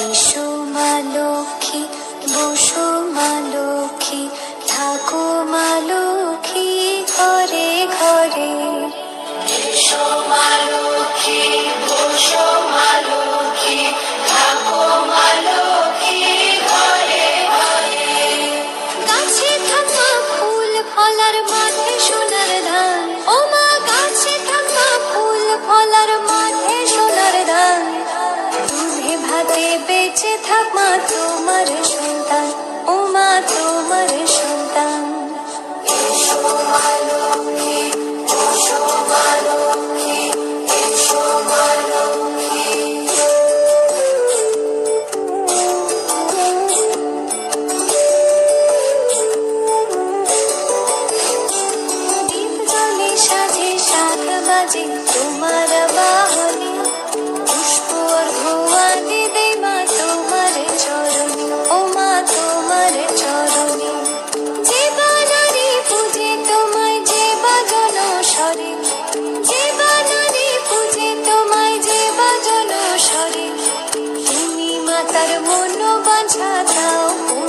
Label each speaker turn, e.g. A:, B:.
A: এসো মা লক্ষ্মী বসো মা লক্ষ্মী থাকো মা লক্ষ্মী ঘরে ঘরে। এসো মা লক্ষ্মী বসো মা লক্ষ্মী থাকো মা লক্ষ্মী ঘরে ঘরে। গাছে থাকা ফুল ফলার মাঠে সোনার ধান বেঁচে থাক মা তোমার সন্তান ও মা তোমার সন্তান। এসো মা লক্ষ্মী এসো মা স্বরে মন বাঁধা দাও।